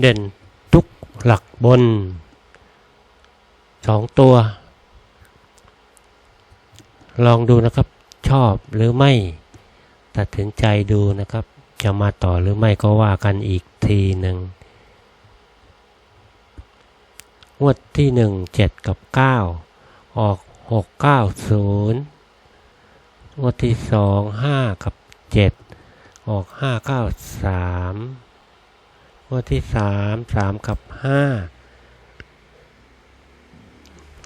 เด่นทุกหลักบนสองตัว ลองดูนะครับชอบหรือไม่ ตัดสินใจดูนะครับ จะมาต่อหรือไม่ก็ว่ากันอีกทีหนึ่งงวดที่หนึ่งเจ็ดกับ 9 ออก 690งวดที่สองห้ากับ 7 ออก 593 ข้อที่สามสามกับห้า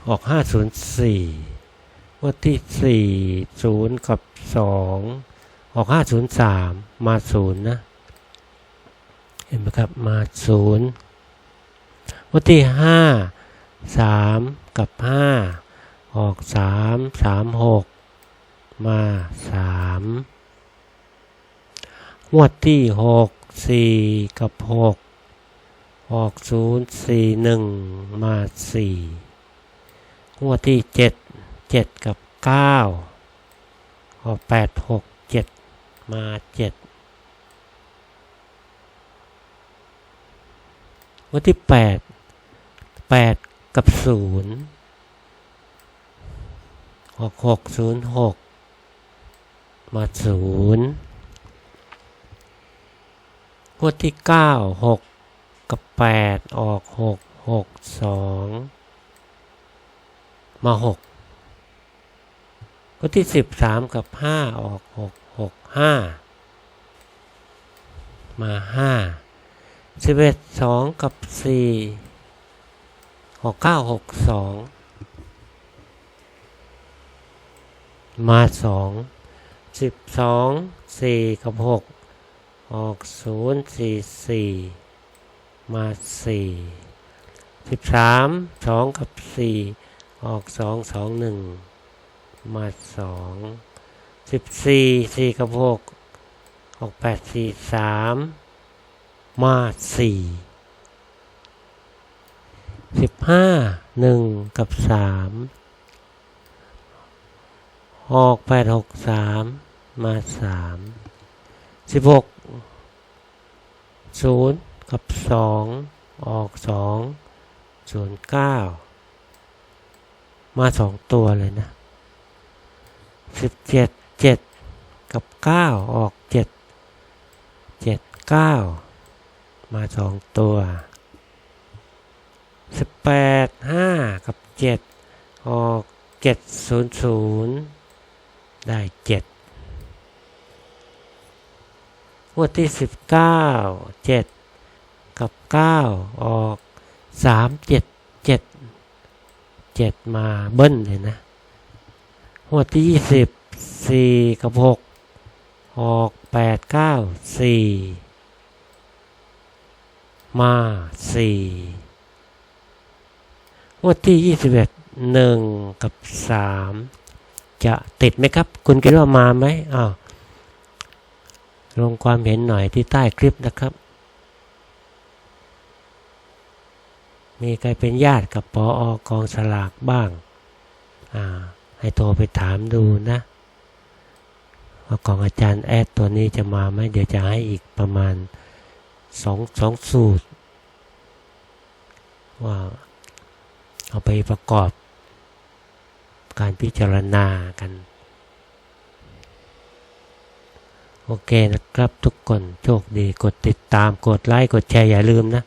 ออกห้าศูนย์สี่งวดที่สี่ศูนย์กับสองออกห้าศูนย์สามมาศูนย์นะ เห็นไหมครับมาศูนย์งวดที่ห้าสามกับห้าออกสามสามหกมาสามงวดที่หกสี่กับหก ออกศูนย์สี่หนึ่งมาสี่งวดที่เจ็ดเจ็ดกับเก้าออกแปดหกเจ็ดมาเจ็ดงวดที่แปดแปดกับศูนย์ออกหกศูนย์หกมาศูนย์งวดที่เก้าหก กับแปดออกหกหกสองมาหกงวดที่สิบสามกับห้าออกหกหกห้ามาห้าสิบเอ็ดสองกับสี่หกเก้าหกสองมาสองสิบสองสี่กับหกออกศูนย์สี่สี่ มาสี่สิบสามสองกับสี่ออกสองสองหนึ่งมาสองสิบสี่สี่กับหกออกแปดสี่สามมาสี่สิบห้าหนึ่งกับสามออกแปดหกสามมาสามสิบหกศูนย์ กับสองออกสองศูนย์เก้ามาสองตัวเลยนะสิบเจ็ดเจ็ดกับเก้าออกเจ็ดเจ็ดเก้ามาสองตัวสิบแปดห้ากับเจ็ดออกเจ็ดศูนย์ศูนย์ได้เจ็ดงวดที่สิบเกับเก้าออกสามเจ็ดเจ็ดเจ็ดมาเบิ้ลเลยนะงวที่ยี่สิบสี่กับหกออกแปดเก้าสี่มาสี่งวที่ยี่สิบเอ็ดหนึ่งกับสามจะติดไหมครับ คุณคิดว่ามาไหมอ้าวลงความเห็นหน่อยที่ใต้คลิปนะครับ มีใครเป็นญาติกับปออกองสลากบ้างอ่าให้โทรไปถามดูนะว่ากองอาจารย์แอดตัวนี้จะมาไหมเดี๋ยวจะให้อีกประมาณสองสองสูตร ว่าเอาไปประกอบการพิจารณากัน โอเคนะครับทุกคนโชคดีกดติดตามกดไลค์กดแชร์อย่าลืมนะ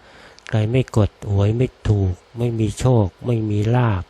ใครไม่กดหวยไม่ถูก ไม่มีโชค ไม่มีลาบ